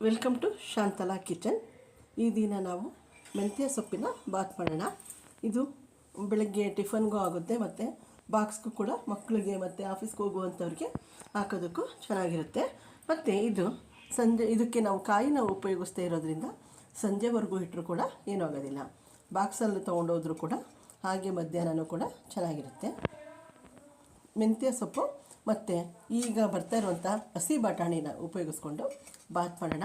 Welcome to Shantala kitchen ಈ ದಿನ ನಾವು ಮೆಂತ್ಯ ಸೊಪ್ಪಿನ ಬಾತ್ ಮಾಡೋಣ. ಇದು ಬೆಳಗ್ಗೆ ಟಿಫನ್ಗೂ ಆಗುತ್ತೆ ಮತ್ತು ಬಾಕ್ಸ್ಗೂ ಕೂಡ ಮಕ್ಕಳಿಗೆ ಮತ್ತು ಆಫೀಸ್ಗೆ ಹೋಗುವಂಥವ್ರಿಗೆ ಹಾಕೋದಕ್ಕೂ ಚೆನ್ನಾಗಿರುತ್ತೆ. ಮತ್ತು ಇದು ಸಂಜೆ, ಇದಕ್ಕೆ ನಾವು ಕಾಯಿನ ಉಪಯೋಗಿಸ್ತಾ ಇರೋದ್ರಿಂದ ಸಂಜೆವರೆಗೂ ಇಟ್ಟರು ಕೂಡ ಏನೂ ಆಗೋದಿಲ್ಲ. ಬಾಕ್ಸಲ್ಲಿ ತೊಗೊಂಡೋದ್ರೂ ಕೂಡ ಹಾಗೆ ಮಧ್ಯಾಹ್ನನೂ ಕೂಡ ಚೆನ್ನಾಗಿರುತ್ತೆ. ಮೆಂತ್ಯ ಸೊಪ್ಪು ಮತ್ತು ಈಗ ಬರ್ತಾ ಇರುವಂಥ ಹಸಿ ಬಟಾಣಿನ ಉಪಯೋಗಿಸ್ಕೊಂಡು ಬಾತ್ ಮಾಡೋಣ.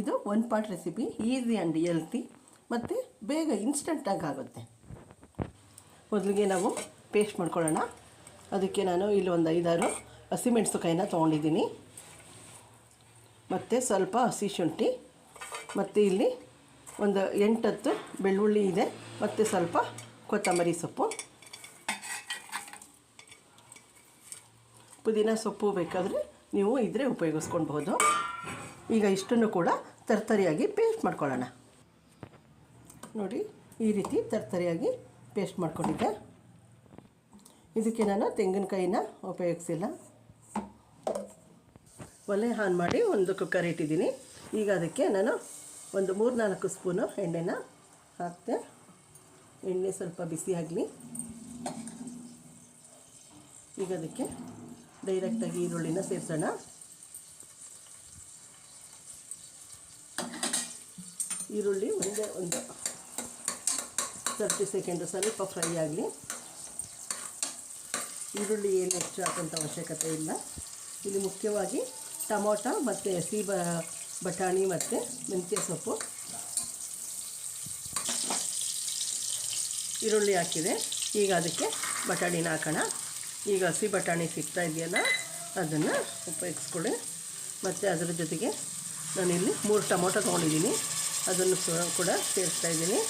ಇದು one part recipe easy and healthy ಮತ್ತು ಬೇಗ ಇನ್ಸ್ಟಂಟಾಗಿ ಆಗುತ್ತೆ. ಮೊದಲಿಗೆ ನಾವು ಪೇಸ್ಟ್ ಮಾಡ್ಕೊಳ್ಳೋಣ. ಅದಕ್ಕೆ ನಾನು ಇಲ್ಲಿ ಒಂದು ಐದಾರು ಹಸಿಮೆಣಸುಕಾಯಿನ ತೊಗೊಂಡಿದ್ದೀನಿ. ಮತ್ತು ಸ್ವಲ್ಪ ಹಸಿ ಶುಂಠಿ, ಮತ್ತು ಇಲ್ಲಿ ಒಂದು ಎಂಟತ್ತು ಬೆಳ್ಳುಳ್ಳಿ ಇದೆ, ಮತ್ತು ಸ್ವಲ್ಪ ಕೊತ್ತಂಬರಿ ಸೊಪ್ಪು. ಪುದೀನ ಸೊಪ್ಪು ಬೇಕಾದರೆ ನೀವು ಇದ್ರೆ ಉಪಯೋಗಿಸ್ಕೊಳ್ಬಹುದು. ಈಗ ಇಷ್ಟನ್ನು ಕೂಡ ತರ್ತರಿಯಾಗಿ ಪೇಸ್ಟ್ ಮಾಡ್ಕೊಳ್ಳೋಣ. ನೋಡಿ, ಈ ರೀತಿ ತರ್ತರಿಯಾಗಿ ಪೇಸ್ಟ್ ಮಾಡ್ಕೊಂಡಿದ್ದೆ. ಇದಕ್ಕೆ ನಾನು ತೆಂಗಿನಕಾಯಿನ ಉಪಯೋಗಿಸಿಲ್ಲ. ಒಲೆ ಆನ್ ಮಾಡಿ ಒಂದು ಕುಕ್ಕರ್ ಇಟ್ಟಿದ್ದೀನಿ. ಈಗ ಅದಕ್ಕೆ ನಾನು ಒಂದು ಮೂರು ನಾಲ್ಕು ಸ್ಪೂನು ಎಣ್ಣೆನ ಹಾಕ್ತೆ. ಎಣ್ಣೆ ಸ್ವಲ್ಪ ಬಿಸಿ ಆಗಲಿ. ಈಗ ಅದಕ್ಕೆ ಡೈರೆಕ್ಟಾಗಿ ಈರುಳ್ಳಿನ ಸೇರಿಸೋಣ. ಈರುಳ್ಳಿ ಒಂದೇ ಒಂದು ತರ್ಟಿ ಸೆಕೆಂಡು ಸ್ವಲ್ಪ ಫ್ರೈ ಆಗಲಿ. ಈರುಳ್ಳಿ ಏನು ಹೆಚ್ಚು ಹಾಕೋಂಥ ಅವಶ್ಯಕತೆ ಇಲ್ಲ. ಇಲ್ಲಿ ಮುಖ್ಯವಾಗಿ ಟೊಮೊಟೊ ಮತ್ತು ಹಸಿ ಬಟಾಣಿ ಮತ್ತು ಮೆಂತ್ಯ ಸೊಪ್ಪು. ಈರುಳ್ಳಿ ಹಾಕಿದೆ. ಈಗ ಅದಕ್ಕೆ ಬಟಾಣಿನ ಹಾಕೋಣ. ಈಗ ಹಸಿ ಬಟಾಣಿ ಸಿಗ್ತಾ ಇದೆಯಲ್ಲ, ಅದನ್ನು ಉಪಯೋಗಿಸ್ಕೊಳ್ಳಿ. ಮತ್ತು ಅದರ ಜೊತೆಗೆ ನಾನಿಲ್ಲಿ ಮೂರು ಟೊಮೊಟೊ ತೊಗೊಂಡಿದ್ದೀನಿ. ಅದನ್ನು ಕೂಡ ಸೇರಿಸ್ತಾ ಇದ್ದೀನಿ.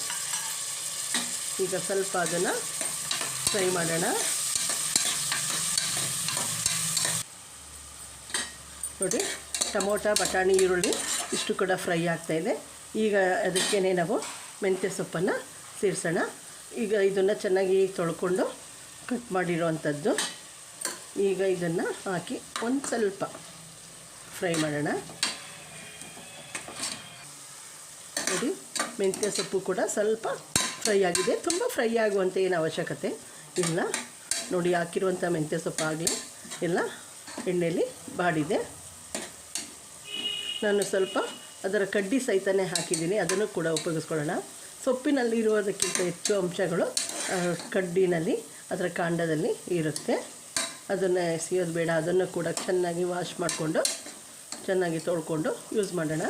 ಈಗ ಸ್ವಲ್ಪ ಅದನ್ನು ಫ್ರೈ ಮಾಡೋಣ. ನೋಡಿ, ಟೊಮೊಟೊ, ಬಟಾಣಿ, ಈರುಳ್ಳಿ ಇಷ್ಟು ಕೂಡ ಫ್ರೈ ಆಗ್ತಾಯಿದೆ ಈಗ ಅದಕ್ಕೇ ನಾವು ಮೆಂತ್ಯ ಸೊಪ್ಪನ್ನು ಸೇರಿಸೋಣ. ಈಗ ಇದನ್ನು ಚೆನ್ನಾಗಿ ತೊಳ್ಕೊಂಡು ಕಟ್ ಮಾಡಿರೋವಂಥದ್ದು. ಈಗ ಇದನ್ನು ಹಾಕಿ ಒಂದು ಸ್ವಲ್ಪ ಫ್ರೈ ಮಾಡೋಣ ನೋಡಿ ಮೆಂತ್ಯ ಸೊಪ್ಪು ಕೂಡ ಸ್ವಲ್ಪ ಫ್ರೈ ಆಗಿದೆ. ತುಂಬ ಫ್ರೈ ಆಗುವಂಥ ಏನು ಅವಶ್ಯಕತೆ ಇಲ್ಲ. ನೋಡಿ ಹಾಕಿರುವಂಥ ಮೆಂತ್ಯ ಸೊಪ್ಪು ಆಗಲಿ, ಎಲ್ಲ ಎಣ್ಣೆಯಲ್ಲಿ ಬಾಡಿದೆ. ನಾನು ಸ್ವಲ್ಪ ಅದರ ಕಡ್ಡಿ ಸಹಿತನೇ ಹಾಕಿದ್ದೀನಿ. ಅದನ್ನು ಕೂಡ ಉಪಯೋಗಿಸ್ಕೊಳ್ಳೋಣ. ಸೊಪ್ಪಿನಲ್ಲಿ ಇರುವುದಕ್ಕಿಂತ ಹೆಚ್ಚು ಅಂಶಗಳು ಕಡ್ಡಿನಲ್ಲಿ, ಅದರ ಕಾಂಡದಲ್ಲಿ ಇರುತ್ತೆ. ಅದನ್ನು ಎಸೆಯೋದು ಬೇಡ. ಅದನ್ನು ಕೂಡ ಚೆನ್ನಾಗಿ ವಾಶ್ ಮಾಡಿಕೊಂಡು, ಚೆನ್ನಾಗಿ ತೊಳ್ಕೊಂಡು ಯೂಸ್ ಮಾಡೋಣ.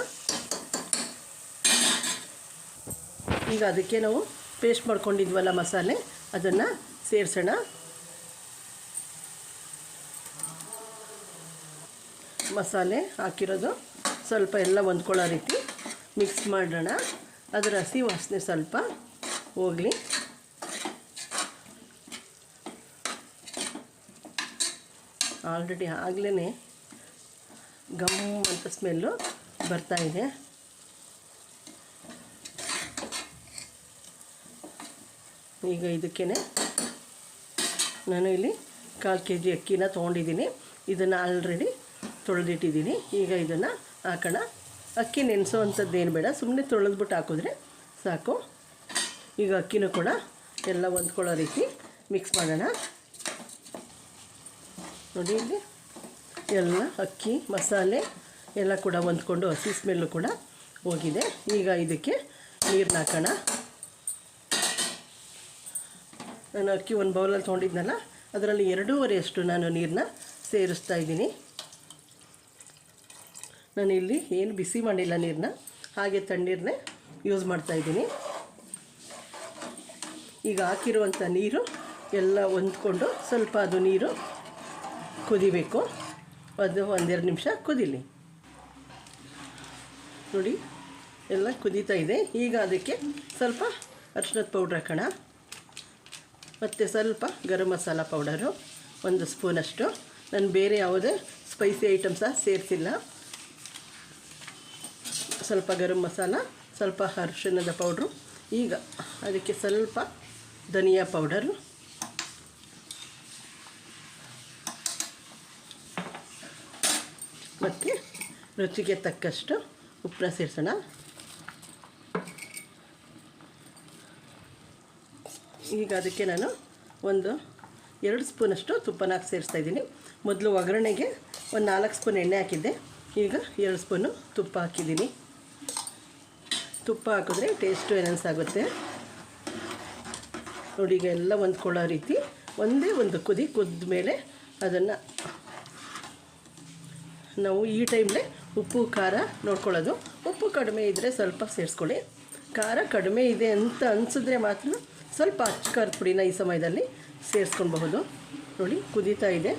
ಈಗ ಅದಕ್ಕೆ ನಾವು ಪೇಸ್ಟ್ ಮಾಡ್ಕೊಂಡಿದ್ವಲ್ಲ ಮಸಾಲೆ, ಅದನ್ನು ಸೇರಿಸೋಣ. ಮಸಾಲೆ ಹಾಕಿರೋದು ಸ್ವಲ್ಪ ಎಲ್ಲ ಹೊಂದ್ಕೊಳ್ಳೋ ರೀತಿ ಮಿಕ್ಸ್ ಮಾಡೋಣ. ಅದರ ಹಸಿ ವಾಸನೆ ಸ್ವಲ್ಪ ಹೋಗಲಿ. ಆಲ್ರೆಡಿ ಆಗಲೇ ಗಮ್ ಅಂತ ಸ್ಮೆಲ್ಲು ಬರ್ತಾ ಈಗ ಇದಕ್ಕೇ ನಾನು ಇಲ್ಲಿ ಕಾಲು ಕೆ ಜಿ ಅಕ್ಕಿನ ತೊಗೊಂಡಿದ್ದೀನಿ. ಇದನ್ನು ಆಲ್ರೆಡಿ ತೊಳೆದಿಟ್ಟಿದ್ದೀನಿ. ಈಗ ಇದನ್ನು ಹಾಕೋಣ. ಅಕ್ಕಿ ನೆನೆಸೋವಂಥದ್ದು ಏನು ಬೇಡ. ಸುಮ್ಮನೆ ತೊಳೆದ್ಬಿಟ್ಟು ಹಾಕಿದ್ರೆ ಸಾಕು. ಈಗ ಅಕ್ಕಿನೂ ಕೂಡ ಎಲ್ಲ ಹೊಂದ್ಕೊಳ್ಳೋ ರೀತಿ ಮಿಕ್ಸ್ ಮಾಡೋಣ. ನೋಡಿ ಇಲ್ಲಿ ಎಲ್ಲ ಅಕ್ಕಿ, ಮಸಾಲೆ ಎಲ್ಲ ಕೂಡ ಹೊಂದ್ಕೊಂಡು ಹಸಿ ಸ್ಮೆಲ್ಲು ಕೂಡ ಹೋಗಿದೆ. ಈಗ ಇದಕ್ಕೆ ನೀರನ್ನ ಹಾಕೋಣ. ನಾನು ಅಕ್ಕಿ ಒಂದು ಬೌಲಲ್ಲಿ ತೊಗೊಂಡಿದ್ನಲ್ಲ, ಅದರಲ್ಲಿ ಎರಡೂವರೆಯಷ್ಟು ನಾನು ನೀರನ್ನ ಸೇರಿಸ್ತಾ ಇದ್ದೀನಿ. ನಾನು ಇಲ್ಲಿ ಏನು ಬಿಸಿ ಮಾಡಿಲ್ಲ ನೀರನ್ನ, ಹಾಗೆ ತಣ್ಣೀರನ್ನೇ ಯೂಸ್ ಮಾಡ್ತಾ ಇದ್ದೀನಿ. ಈಗ ಹಾಕಿರುವಂಥ ನೀರು ಎಲ್ಲ ಹೊಂದ್ಕೊಂಡು ಸ್ವಲ್ಪ ಅದು ನೀರು ಕುದಿಬೇಕು. ಅದು ಒಂದೆರಡು ನಿಮಿಷ ಕುದಿಲಿ. ನೋಡಿ, ಎಲ್ಲ ಕುದೀತಾ ಇದೆ. ಈಗ ಅದಕ್ಕೆ ಸ್ವಲ್ಪ ಅರ್ಶಿನದ ಪೌಡ್ರ್ ಹಾಕೋಣ. ಮತ್ತು ಸ್ವಲ್ಪ ಗರಂ ಮಸಾಲ ಪೌಡರು, ಒಂದು ಸ್ಪೂನಷ್ಟು. ನಾನು ಬೇರೆ ಯಾವುದೇ ಸ್ಪೈಸಿ ಐಟಮ್ಸ ಸೇರಿಸಿಲ್ಲ. ಸ್ವಲ್ಪ ಗರಂ ಮಸಾಲ, ಸ್ವಲ್ಪ ಅರಿಶಿಣದ ಪೌಡ್ರು. ಈಗ ಅದಕ್ಕೆ ಸ್ವಲ್ಪ ಧನಿಯಾ ಪೌಡರು. ಮತ್ತು ರುಚಿಗೆ ತಕ್ಕಷ್ಟು ಉಪ್ಪನ್ನ ಸೇರಿಸೋಣ. ಈಗ ಅದಕ್ಕೆ ನಾನು ಒಂದು ಎರಡು ಸ್ಪೂನಷ್ಟು ತುಪ್ಪನ ಹಾಕಿ ಸೇರಿಸ್ತಾ ಇದ್ದೀನಿ. ಮೊದಲು ಒಗ್ಗರಣೆಗೆ ಒಂದು ನಾಲ್ಕು ಸ್ಪೂನ್ ಎಣ್ಣೆ ಹಾಕಿದ್ದೆ. ಈಗ ಎರಡು ಸ್ಪೂನು ತುಪ್ಪ ಹಾಕಿದ್ದೀನಿ. ತುಪ್ಪ ಹಾಕಿದ್ರೆ ಟೇಸ್ಟು ಎನನ್ಸ್ ಆಗುತ್ತೆ. ನೋಡಿ, ಈಗ ಎಲ್ಲ ಹೊಂದ್ಕೊಳ್ಳೋ ರೀತಿ ಒಂದೇ ಒಂದು ಕುದಿ ಕುದ್ದ ಮೇಲೆ ಅದನ್ನು ನಾವು ಈ ಟೈಮ್ಲೆ ಉಪ್ಪು, ಖಾರ ನೋಡ್ಕೊಳ್ಳೋದು. ಉಪ್ಪು ಕಡಿಮೆ ಇದ್ದರೆ ಸ್ವಲ್ಪ ಸೇರಿಸ್ಕೊಳ್ಳಿ. ಖಾರ ಕಡಿಮೆ ಇದೆ ಅಂತ ಅನಿಸಿದ್ರೆ ಮಾತ್ರ ಸ್ವಲ್ಪ ಅಚ್ಚ ಪುಡಿನ ಈ ಸಮಯದಲ್ಲಿ ಸೇರಿಸ್ಕೊಳ್ಬಹುದು. ನೋಡಿ, ಕುದೀತಾ ಇದೆ.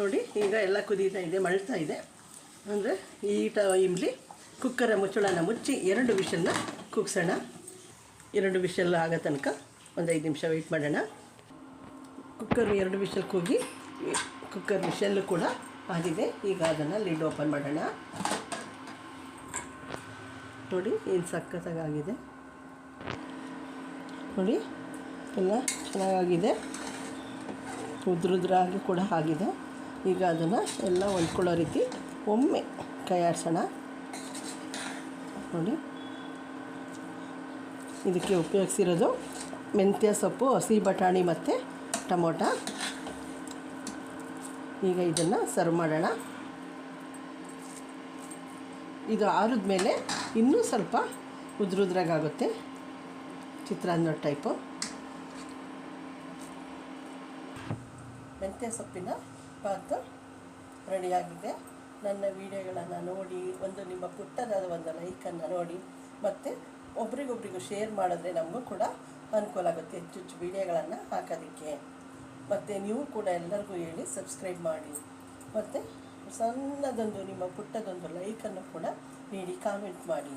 ನೋಡಿ, ಈಗ ಎಲ್ಲ ಕುದೀತಾ ಇದೆ, ಮಳ್ತಾ ಇದೆ. ಅಂದರೆ ಈ ಟೈಮ್ಲಿ ಕುಕ್ಕರ ಮುಚ್ಚಳನ ಮುಚ್ಚಿ ಎರಡು ವಿಷಲ್ನ ಕುಗ್ಸೋಣ. ಎರಡು ವಿಷಲ್ ಆಗೋ ತನಕ ಒಂದು ಐದು ನಿಮಿಷ ವೆಯ್ಟ್ ಮಾಡೋಣ. ಕುಕ್ಕರ್ ಎರಡು ವಿಷಲ್ ಕೂಗಿ ಕುಕ್ಕರ್ ವಿಷಲ್ಲು ಕೂಡ ಆಗಿದೆ. ಈಗ ಅದನ್ನು ಲಿಡ್ ಓಪನ್ ಮಾಡೋಣ. ನೋಡಿ, ಏನು ಸಖತ್ತಾಗಿದೆ. ನೋಡಿ. ಎಲ್ಲ ಚೆನ್ನಾಗಾಗಿದೆ. ಉದ್ರುದ್ರಾಗಿ ಕೂಡ ಆಗಿದೆ. ಈಗ ಅದನ್ನು ಎಲ್ಲ ಹೊಂದ್ಕೊಳ್ಳೋ ರೀತಿ ಒಮ್ಮೆ ಆಡಿಸೋಣ ನೋಡಿ. ಇದಕ್ಕೆ ಉಪಯೋಗಿಸಿರೋದು ಮೆಂತ್ಯ ಸೊಪ್ಪು, ಹಸಿ ಬಟಾಣಿ ಮತ್ತು ಟೊಮೊಟ. ಈಗ ಇದನ್ನು ಸರ್ವ್ ಮಾಡೋಣ. ಇದು ಆರಿದ ಮೇಲೆ ಇನ್ನೂ ಸ್ವಲ್ಪ ಉದ್ರುದ್ರಾಗುತ್ತೆ ಚಿತ್ರಾನ್ನ ಟೈಪು ಮೆಂತ್ಯ ಸೊಪ್ಪಿನ ಪಾತ್ ರೆಡಿಯಾಗಿದೆ. ನನ್ನ ವಿಡಿಯೋಗಳನ್ನು ನೋಡಿ, ಒಂದು ನಿಮ್ಮ ಪುಟ್ಟದಾದ ಒಂದು ಲೈಕನ್ನು ನೋಡಿ, ಮತ್ತು ಒಬ್ರಿಗೊಬ್ರಿಗೂ ಶೇರ್ ಮಾಡಿದ್ರೆ ನಮಗೂ ಕೂಡ ಅನುಕೂಲ ಆಗುತ್ತೆ ಹೆಚ್ಚು ಹೆಚ್ಚು ವಿಡಿಯೋಗಳನ್ನು ಹಾಕೋದಕ್ಕೆ. ಮತ್ತು ನೀವು ಕೂಡ ಎಲ್ಲರಿಗೂ ಹೇಳಿ ಸಬ್ಸ್ಕ್ರೈಬ್ ಮಾಡಿ. ಮತ್ತು ಸಣ್ಣದೊಂದು, ನಿಮ್ಮ ಪುಟ್ಟದೊಂದು ಲೈಕನ್ನು ಕೂಡ ನೀಡಿ ಕಾಮೆಂಟ್ ಮಾಡಿ.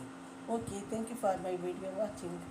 Okay thank you for my video watching